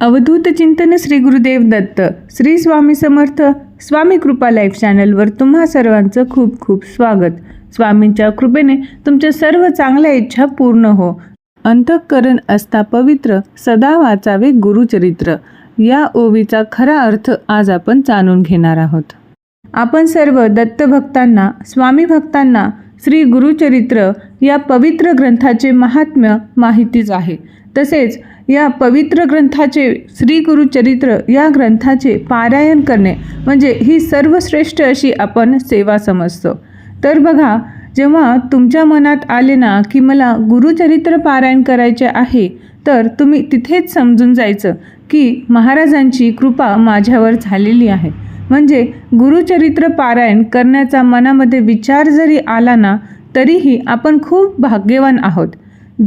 अवधूत चिंतन श्री गुरुदेव दत्त श्री स्वामी समर्थ स्वामी कृपा लाईफ चॅनलवर तुम्हा सर्वांचं खूप खूप स्वागत. स्वामींच्या कृपेने तुमच्या सर्व चांगल्या इच्छा पूर्ण हो. अंतःकरण असता पवित्र सदा वाचावे गुरुचरित्र. या ओवीचा खरा अर्थ आज आपण जाणून घेणार आहोत. आपण सर्व दत्तभक्तांना स्वामी भक्तांना श्री गुरुचरित्र या पवित्र ग्रंथाचे महात्म्य माहितीच आहे. तसेच या पवित्र ग्रंथाचे श्री गुरुचरित्र या ग्रंथाचे पारायण करणे म्हणजे ही सर्वश्रेष्ठ अशी आपण सेवा समजतो. तर बघा जेव्हा तुमच्या मनात आले ना की मला गुरुचरित्र पारायण करायचे आहे तर तुम्ही तिथेच समजून जायचं की महाराजांची कृपा माझ्यावर झालेली आहे. म्हणजे गुरुचरित्र पारायण करण्याचा मनामध्ये विचार जरी आला ना तरीही आपण खूप भाग्यवान आहोत.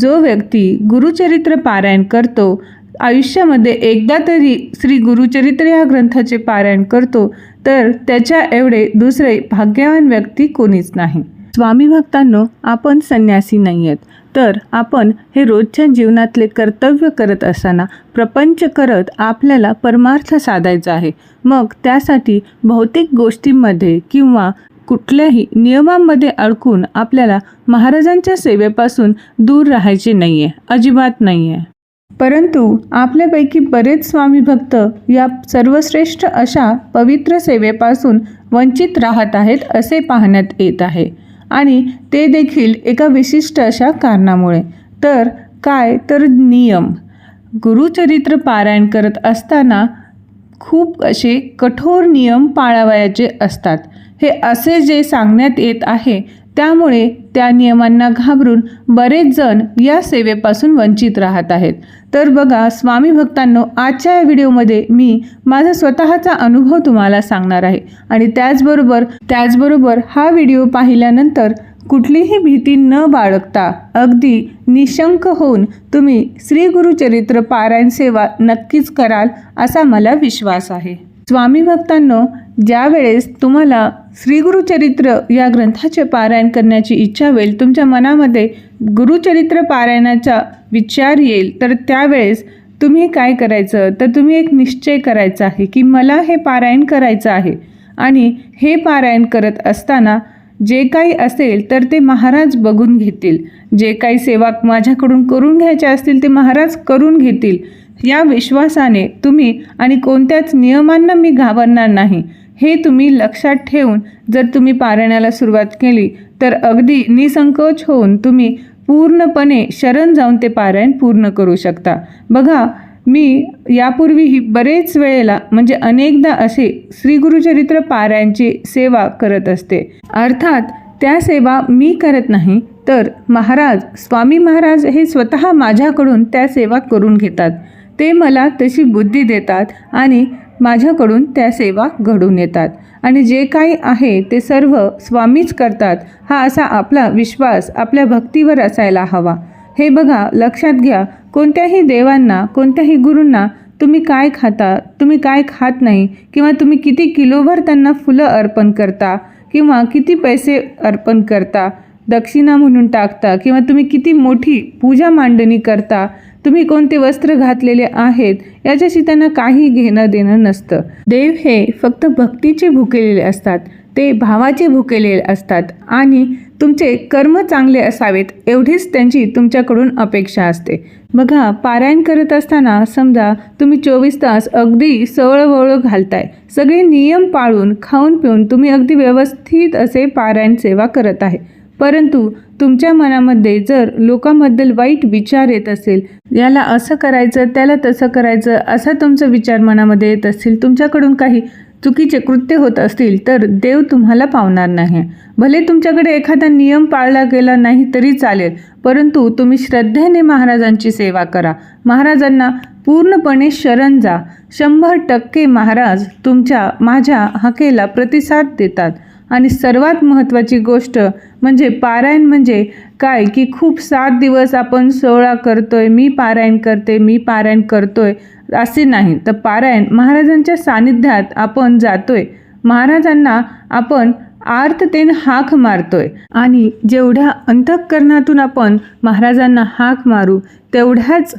जो व्यक्ती गुरुचरित्र पारायण करतो आयुष्यामध्ये एकदा तरी श्री गुरुचरित्र या ग्रंथाचे पारायण करतो तर त्याच्या एवढे दुसरे भाग्यवान व्यक्ती कोणीच नाही. स्वामी भक्तांनो आपण संन्यासी नाही आहेत तर आपण हे रोजच्या जीवनातले कर्तव्य करत असताना प्रपंच करत आपल्याला परमार्थ साधायचा आहे. मग त्यासाठी भौतिक गोष्टींमध्ये किंवा कुठल्याही नियमांमध्ये अडकून आपल्याला महाराजांच्या सेवेपासून दूर राहायचे नाही आहे अजिबात नाही आहे परंतु आपल्यापैकी बरेच स्वामी भक्त या सर्वश्रेष्ठ अशा पवित्र सेवेपासून वंचित राहत आहेत असे पाहण्यात येत आहे. आणि ते देखील एका विशिष्ट अशा कारणामुळे. तर काय तर नियम. गुरुचरित्र पारायण करत असताना खूप असे कठोर नियम पाळावयाचे असतात. हे असे जे सांगण्यात येत आहे त्यामुळे त्या नियमांना घाबरून बरेच जण या सेवेपासून वंचित राहत आहेत. तर बघा स्वामी भक्तांनो आजच्या या व्हिडिओमध्ये मी माझा स्वतःचा अनुभव तुम्हाला सांगणार आहे. आणि त्याचबरोबर त्याचबरोबर हा व्हिडिओ पाहिल्यानंतर कुठलीही भीती न बाळगता अगदी निशंक होऊन तुम्ही श्री गुरुचरित्र पारायण सेवा नक्कीच कराल असा मला विश्वास आहे. स्वामी भक्तांनो ज्यावेळेस तुम्हाला श्री गुरुचरित्र या ग्रंथाचे पारायण करण्याची इच्छा होईल तुमच्या मनामध्ये गुरुचरित्र पारायणाचा विचार येईल तर त्यावेळेस तुम्ही काय करायचं? तर तुम्ही एक निश्चय करायचा आहे की मला हे पारायण करायचं आहे. आणि हे पारायण करत असताना जे काही असेल तर ते महाराज बघून घेतील. जे काही सेवा माझ्याकडून करून घ्यायचे असतील ते महाराज करून घेतील. या विश्वासाने तुम्ही आणि कोणत्याच नियमांना मी घाबरणार नाही. हे तुम्ही लक्षात ठेवून जर तुम्ही पारण्याला सुरुवात केली तर अगदी निसंकोच होऊन तुम्ही पूर्णपणे शरण जाऊन ते पारायण पूर्ण करू शकता. बघा मी यापूर्वीही बरेच वेळेला म्हणजे अनेकदा असे श्री गुरुचरित्र पारायणची सेवा करत असते. अर्थात त्या सेवा मी करत नाही तर महाराज स्वामी महाराज हे स्वतः माझ्याकडून त्या सेवा करून घेतात. ते मला तशी बुद्धी देतात आणि माझ्याकडून त्या सेवा घडून येतात. आणि जे काही आहे ते सर्व स्वामीच करतात हा असा आपला विश्वास आपल्या भक्तीवर असायला हवा. हे बघा लक्षात घ्या कोणत्याही देवांना कोणत्याही गुरूंना तुम्ही काय खाता तुम्ही काय खात नाही किंवा तुम्ही किती किलोभर त्यांना फुलं अर्पण करता किंवा किती पैसे अर्पण करता दक्षिणा म्हणून टाकता किंवा तुम्ही किती मोठी पूजा मांडणी करता तुम्ही कोणते वस्त्र घातलेले आहेत याच्याशी त्यांना काही घेणं देणं नसतं. देव हे फक्त भक्तीचे भुकेलेले असतात ते भावाचे भुकेलेले असतात आणि तुमचे कर्म चांगले असावेत एवढीच त्यांची तुमच्याकडून अपेक्षा असते. बघा पारायण करत असताना समजा तुम्ही चोवीस तास अगदी सवळवळ घालताय. सगळे नियम पाळून खाऊन पिऊन तुम्ही अगदी व्यवस्थित असे पारायण सेवा करत आहे. परंतु तुमच्या मनामध्ये जर लोकांबद्दल वाईट विचार येत असेल याला असं करायचं त्याला तसं करायचं असा तुमचा विचार मनामध्ये येत असतील तुमच्याकडून काही चुकीचे कृत्य होत असतील तर देव तुम्हाला पावणार नाही. भले तुमच्याकडे एखादा नियम पाळला गेला नाही तरी चालेल परंतु तुम्ही श्रद्धेने महाराजांची सेवा करा. महाराजांना पूर्णपणे शरण जा. शंभर टक्के महाराज तुमच्या माझ्या हाकेला प्रतिसाद देतात. आणि सर्वात महत्त्वाची गोष्ट म्हणजे पारायण म्हणजे काय? की खूप सात दिवस आपण सोहळा करतोय मी पारायण करते मी पारायण करतोय असे नाही. तर पारायण महाराजांच्या सानिध्यात आपण जातोय. महाराजांना आपण आर्ततेने हाक मारतोय. आणि जेवढ्या अंतःकरणातून आपण महाराजांना हाक मारू तेवढ्याच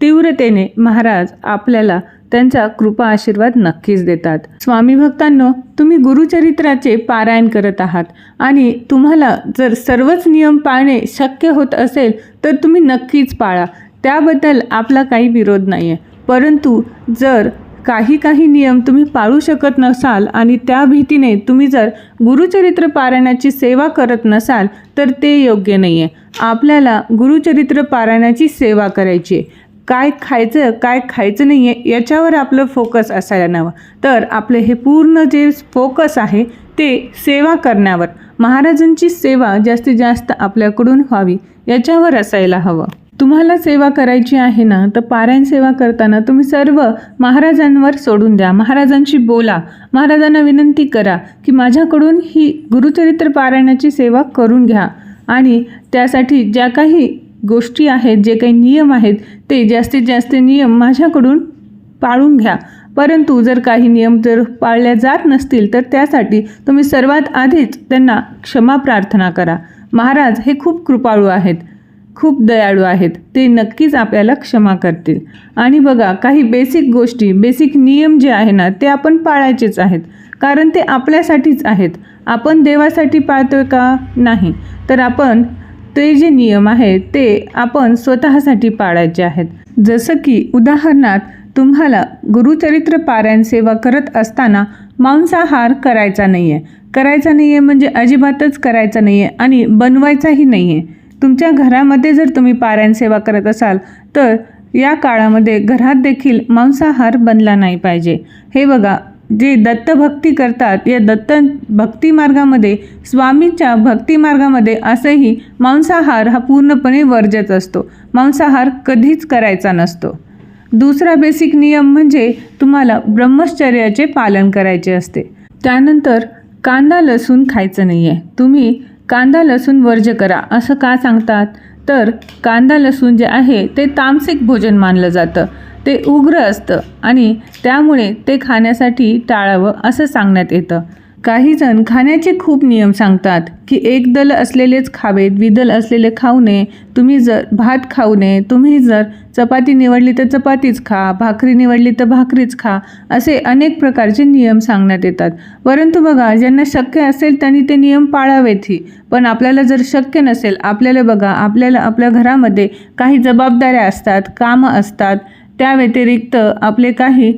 तीव्रतेने महाराज आपल्याला त्यांचा कृपा आशीर्वाद नक्कीच देतात. स्वामी भक्तांनो तुम्ही गुरुचरित्राचे पारायण करत आहात आणि तुम्हाला जर सर्वच नियम पाळणे शक्य होत असेल तर तुम्ही नक्कीच पाळा. त्याबद्दल आपला काही विरोध नाही आहे परंतु जर काही काही नियम तुम्ही पाळू शकत नसाल आणि त्या भीतीने तुम्ही जर गुरुचरित्र पारायणाची सेवा करत नसाल तर ते योग्य नाही आहे आपल्याला गुरुचरित्र पारायणाची सेवा करायची आहे. काय खायचं काय खायचं नाही आहे याच्यावर आपलं फोकस असायला हवं. तर आपलं हे पूर्ण जे फोकस आहे ते सेवा करण्यावर. महाराजांची सेवा जास्तीत जास्त आपल्याकडून व्हावी याच्यावर असायला हवं. तुम्हाला सेवा करायची आहे ना तर पारायण सेवा करताना तुम्ही सर्व महाराजांवर सोडून द्या. महाराजांशी बोला. महाराजांना विनंती करा की माझ्याकडून ही गुरुचरित्र पारायणाची सेवा करून घ्या. आणि त्यासाठी ज्या काही गोष्टी आहेत जे काही नियम आहेत ते जास्तीत जास्त नियम माझ्याकडून पाळून घ्या. परंतु जर काही नियम जर पाळल्या जात नसतील तर त्यासाठी तुम्ही सर्वात आधीच त्यांना क्षमा प्रार्थना करा. महाराज हे खूप कृपाळू आहेत. खूप दयाळू आहेत. ते नक्कीच आपल्याला क्षमा करतील. आणि बघा काही बेसिक गोष्टी बेसिक नियम जे आहे ना ते आपण पाळायचेच आहेत. कारण ते आपल्यासाठीच आहेत. आपण देवासाठी पाळतोय का? नाही. तर आपण ते जे नियम आहेत ते आपण स्वतःसाठी पाळायचे आहेत. जसं की उदाहरणार्थ तुम्हाला गुरुचरित्र पारायण सेवा करत असताना मांसाहार करायचा नाही आहे करायचा नाही आहे म्हणजे अजिबातच करायचा नाही आहे आणि बनवायचाही नाही आहे तुमच्या घरामध्ये जर तुम्ही पारायण सेवा करत असाल तर या काळामध्ये घरात देखील मांसाहार बनला नाही पाहिजे. हे बघा जे दत्तभक्ती करतात या दत्त भक्ती मार्गामध्ये स्वामीच्या भक्ती मार्गामध्ये असंही मांसाहार हा पूर्णपणे वर्जच असतो. मांसाहार कधीच करायचा नसतो. दुसरा बेसिक नियम म्हणजे तुम्हाला ब्रह्मचर्याचे पालन करायचे असते. त्यानंतर कांदा लसूण खायचं नाही आहे तुम्ही कांदा लसूण वर्ज करा. असं का सांगतात? तर कांदा लसूण जे आहे ते तामसिक भोजन मानलं जातं. ते उग्र असतं आणि त्यामुळे ते खाण्यासाठी टाळावं असं सांगण्यात येतं. काही जण खाण्याचे खूप नियम सांगतात की एक दल असलेलेच खावे द्विदल असलेले खाऊ नये तुम्ही जर भात खाऊ नये तुम्ही जर चपाती निवडली तर चपातीच खा भाकरी निवडली तर भाकरीच खा असे अनेक प्रकारचे नियम सांगण्यात येतात. परंतु बघा ज्यांना शक्य असेल त्यांनी ते नियम पाळावेतही पण आपल्याला जर शक्य नसेल आपल्याला बघा आपल्याला आपल्या घरामध्ये काही जबाबदाऱ्या असतात कामं असतात त्या व्यतिरिक्त आपले काही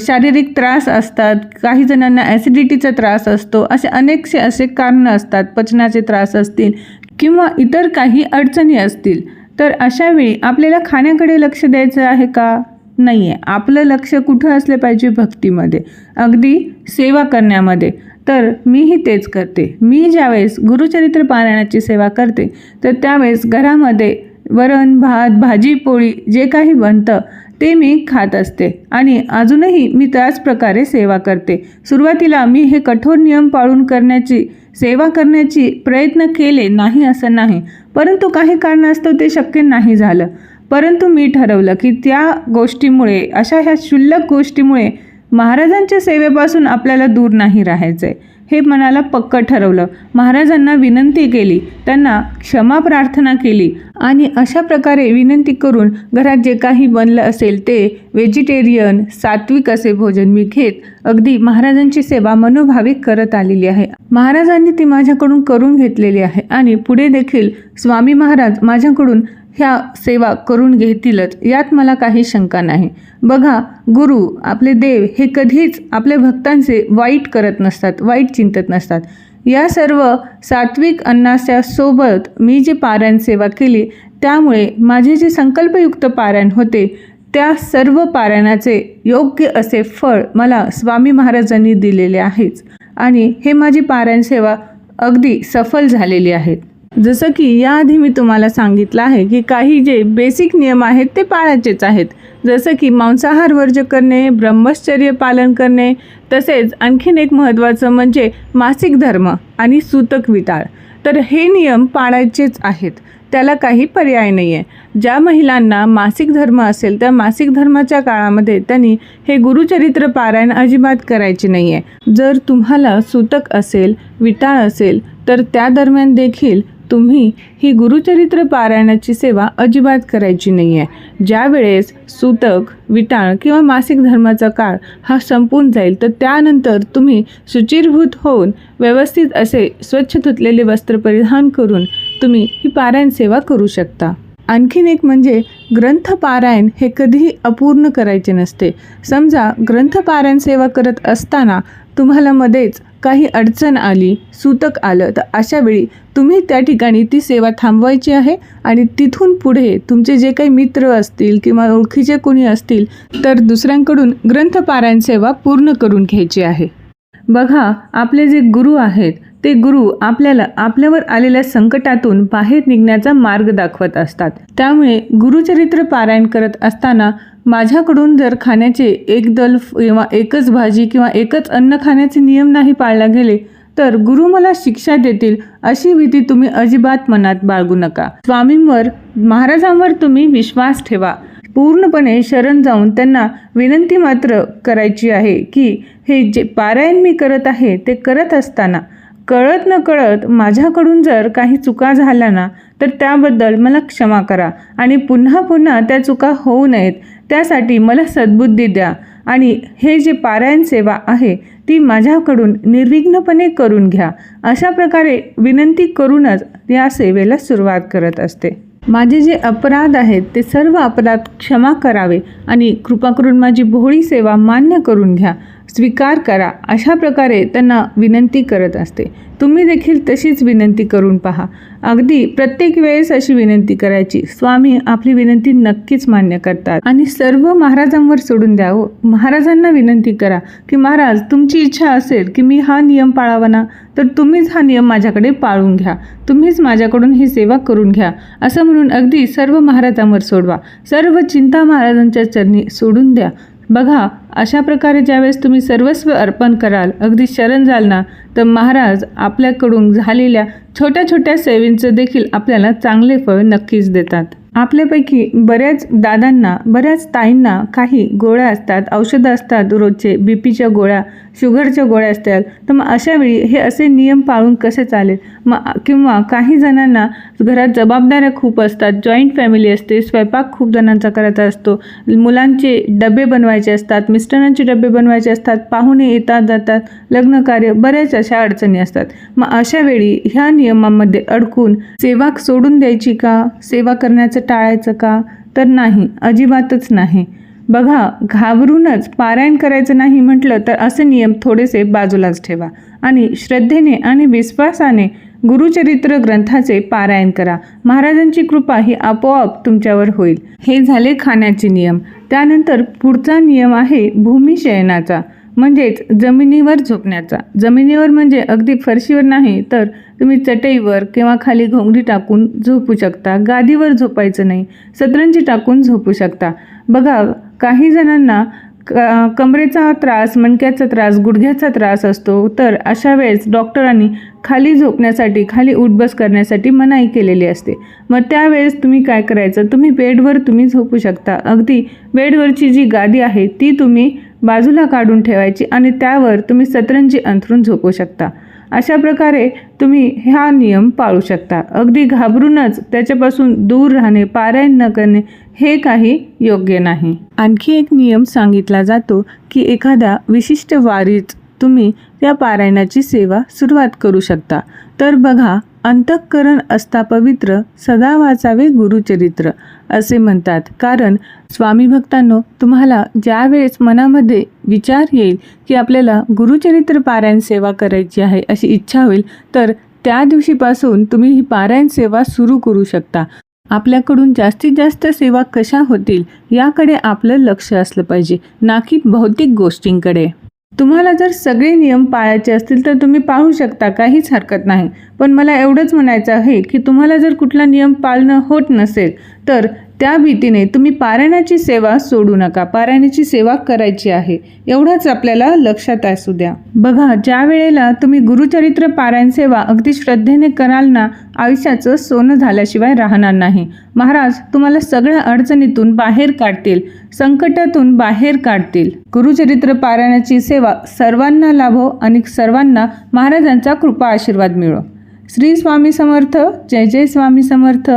शारीरिक त्रास असतात काही जणांना ॲसिडिटीचा त्रास असतो असे अनेकसे असे कारणं असतात पचनाचे त्रास असतील किंवा इतर काही अडचणी असतील. तर अशावेळी आपल्याला खाण्याकडे लक्ष द्यायचं आहे का? नाही आहे आपलं लक्ष कुठं असलं पाहिजे? भक्तीमध्ये. अगदी सेवा करण्यामध्ये. तर मीही तेच करते. मी ज्यावेळेस गुरुचरित्र पारायणाची सेवा करते तर त्यावेळेस घरामध्ये वरण भात भाजी पोळी जे काही बनतं ते मी खात असते आणि अजूनही मी त्याच प्रकारे सेवा करते. सुरुवातीला मी हे कठोर नियम पाळून करण्याची सेवा करण्याची प्रयत्न केले नाही असं नाही परंतु काही कारणास्तव ते शक्य नाही झालं. परंतु मी ठरवलं की त्या गोष्टीमुळे अशा ह्या क्षुल्लक गोष्टीमुळे महाराजांच्या सेवेपासून आपल्याला दूर नाही राहायचं आहे हे मनाला पक्क ठरवलं. महाराजांना विनंती केली. त्यांना क्षमा प्रार्थना केली आणि अशा प्रकारे विनंती करून घरात जे काही बनलं असेल ते व्हेजिटेरियन सात्विक असे भोजन मी घेत अगदी महाराजांची सेवा मनोभावे करत आलेली आहे. महाराजांनी ती माझ्याकडून करून घेतलेली आहे आणि पुढे देखील स्वामी महाराज माझ्याकडून ह्या सेवा करून घेतीलच यात मला काही शंका नाही. बघा गुरु आपले देव हे कधीच आपल्या भक्तांचे वाईट करत नसतात. वाईट चिंतत नसतात. या सर्व सात्विक अन्नाच्या सोबत मी जी पारायण सेवा केली त्यामुळे माझे जे संकल्पयुक्त पारायण होते त्या सर्व पारायणाचे योग्य असे फळ मला स्वामी महाराजांनी दिलेले आहेच. आणि हे माझी पारायण सेवा अगदी सफल झालेली आहेत जसं की याआधी मी तुम्हाला सांगितलं आहे की काही जे बेसिक नियम आहेत ते पाळायचेच आहेत. जसं की मांसाहार वर्ज करणे ब्रह्मचर्य पालन करणे तसेच आणखीन एक महत्त्वाचं म्हणजे मासिक धर्म आणि सूतक विटाळ. तर हे नियम पाळायचेच आहेत. त्याला काही पर्याय नाही आहे ज्या महिलांना मासिक धर्म असेल त्या मासिक धर्माच्या काळामध्ये त्यांनी हे गुरुचरित्र पारायण अजिबात करायचे नाही आहे जर तुम्हाला सूतक असेल विटाळ असेल तर त्या दरम्यान देखील तुम्ही ही गुरुचरित्र पारायणाची सेवा अजिबात करायची नाही आहे ज्यावेळेस सूतक विटाळ किंवा मासिक धर्माचा काळ हा संपून जाईल तर त्यानंतर तुम्ही शुचिरभूत होऊन व्यवस्थित असे स्वच्छ धुतलेले वस्त्र परिधान करून तुम्ही ही पारायण सेवा करू शकता. आणखीन एक म्हणजे ग्रंथपारायण हे कधीही अपूर्ण करायचे नसते. समजा ग्रंथपारायण सेवा करत असताना तुम्हाला मध्येच काही अडचण आली सूतक आलं तर अशा वेळी तुम्ही त्या ठिकाणी ती सेवा थांबवायची आहे आणि तिथून पुढे तुमचे जे काही मित्र असतील किंवा ओळखीचे कोणी असतील तर दुसऱ्यांकडून ग्रंथपारायण सेवा पूर्ण करून घ्यायची आहे. बघा आपले जे गुरु आहेत ते गुरु आपल्याला आपल्यावर आलेल्या संकटातून बाहेर निघण्याचा मार्ग दाखवत असतात. त्यामुळे गुरुचरित्र पारायण करत असताना माझ्याकडून जर खाण्याचे एक दल किंवा एकच भाजी किंवा एकच अन्न खाण्याचे नियम नाही पाळला गेले तर गुरु मला शिक्षा देतील अशी भीती तुम्ही अजिबात मनात बाळगू नका. स्वामींवर महाराजांवर तुम्ही विश्वास ठेवा. पूर्णपणे शरण जाऊन त्यांना विनंती मात्र करायची आहे की हे जे पारायण मी करत आहे ते करत असताना कळत न कळत माझ्याकडून जर काही चुका झाल्या ना तर त्याबद्दल मला क्षमा करा आणि पुन्हा पुन्हा त्या चुका होऊ नयेत. त्यासाठी मला सद्बुद्धी द्या आणि हे जे पारायण सेवा आहे ती माझ्याकडून निर्विघ्नपणे करून घ्या. अशा प्रकारे विनंती करूनच या सेवेला सुरुवात करत असते. माझे जे अपराध आहेत ते सर्व अपराध क्षमा करावे आणि कृपा करून माझी भोळी सेवा मान्य करून घ्या. स्वीकार करा. अशा प्रकारे त्यांना विनंती करत असते. तुम्ही देखील तशीच विनंती करून पहा. अगदी प्रत्येक वेळेस अशी विनंती करायची. स्वामी आपली विनंती नक्कीच मान्य करतात. आणि सर्व महाराजांवर सोडून द्या हो. महाराजांना विनंती करा की महाराज तुमची इच्छा असेल की मी हा नियम पाळावा ना तर तुम्हीच हा नियम माझ्याकडे पाळून घ्या. तुम्हीच माझ्याकडून ही सेवा करून घ्या. असं म्हणून अगदी सर्व महाराजांवर सोडवा. सर्व चिंता महाराजांच्या चरणी सोडून द्या. बघा अशा प्रकारे ज्यावेळेस तुम्ही सर्वस्व अर्पण कराल अगदी शरण जाल ना तर महाराज आपल्याकडून झालेल्या छोट्या छोट्या सेवेंचं देखील आपल्याला चांगले फळ नक्कीच देतात. आपल्यापैकी बऱ्याच दादांना बऱ्याच ताईंना काही गोळ्या असतात. औषधं असतात रोजचे बी पीच्या गोळ्या शुगरच्या गोळ्या असतात. तर मग अशावेळी हे असे नियम पाळून कसे चालेल? मग किंवा काही जणांना घरात जबाबदाऱ्या खूप असतात. जॉईंट फॅमिली असते स्वयंपाक खूप जणांचा करायचा असतो. मुलांचे डबे बनवायचे असतात मिस्टरांचे डबे बनवायचे असतात पाहुणे येतात जातात लग्न कार्य बऱ्याच अशा अडचणी असतात. मग अशावेळी ह्या नियमामध्ये अडकून सेवा सोडून द्यायची का? सेवा करण्याचं टाळायचं का? तर नाही अजिबातच नाही. बघा घाबरूनच पारायण करायचं नाही म्हटलं तर असे नियम थोडेसे बाजूलाच ठेवा आणि श्रद्धेने आणि विश्वासाने गुरुचरित्र ग्रंथाचे पारायण करा. महाराजांची कृपा ही आपोआप तुमच्यावर होईल. हे झाले खाण्याचे नियम. त्यानंतर पुढचा नियम आहे भूमिशयनाचा म्हणजेच जमिनीवर झोपण्याचा. जमिनीवर म्हणजे अगदी फरशीवर नाही तर तुम्ही चटईवर किंवा खाली घोंगडी टाकून झोपू शकता. गादीवर झोपायचं नाही. सतरंजी टाकून झोपू शकता. बघा काही जणांना क कमरेचा त्रास मणक्याचा त्रास गुडघ्याचा त्रास असतो. तर अशा वेळेस डॉक्टरांनी खाली झोपण्यासाठी खाली उठबस करण्यासाठी मनाई केलेली असते. मग त्यावेळेस तुम्ही काय करायचं? तुम्ही बेडवर तुम्ही झोपू शकता. अगदी बेडवरची जी गादी आहे ती तुम्ही बाजूला काढून ठेवायची आणि त्यावर तुम्ही सतरंजी अंथरून झोपू शकता. अशा प्रकारे तुम्ही हा नियम पाळू शकता. अगदी घाबरूनच त्याच्यापासून दूर राहणे पारायण न करणे हे काही योग्य नाही. आणखी एक नियम सांगितला जातो की एखाद्या विशिष्ट वारीत तुम्ही त्या पारायणाची सेवा सुरुवात करू शकता. तर बघा अंतःकरण असता पवित्र सदा वाचावे गुरुचरित्र असे म्हणतात. कारण स्वामी भक्तांनो तुम्हाला ज्यावेळेस मनामध्ये विचार येईल की आपल्याला गुरुचरित्र पारायण सेवा करायची आहे अशी इच्छा होईल तर त्या दिवशीपासून तुम्ही ही पारायण सेवा सुरू करू शकता. आपल्याकडून जास्तीत जास्त सेवा कशा होतील याकडे आपलं लक्ष असलं पाहिजे ना की भौतिक गोष्टींकडे. तुम्हाला जर सगळे नियम पाळायचे असतील तर तुम्ही पाळू शकता काहीच हरकत नाही. पण मला एवढंच म्हणायचं आहे की तुम्हाला जर कुठला नियम पाळणं होत नसेल तर त्या भीतीने तुम्ही पारायणाची सेवा सोडू नका. पारायणाची सेवा करायची आहे. एवढंच आपल्याला लक्षात असू द्या. बघा ज्या वेळेला तुम्ही गुरुचरित्र पारायण सेवा अगदी श्रद्धेने कराल ना आयुष्याचं सोनं झाल्याशिवाय राहणार नाही. महाराज तुम्हाला सगळ्या अडचणीतून बाहेर काढतील संकटातून बाहेर काढतील. गुरुचरित्र पारायणाची सेवा सर्वांना लाभो आणि सर्वांना महाराजांचा कृपा आशीर्वाद मिळो. श्री स्वामी समर्थ. जय जय स्वामी समर्थ.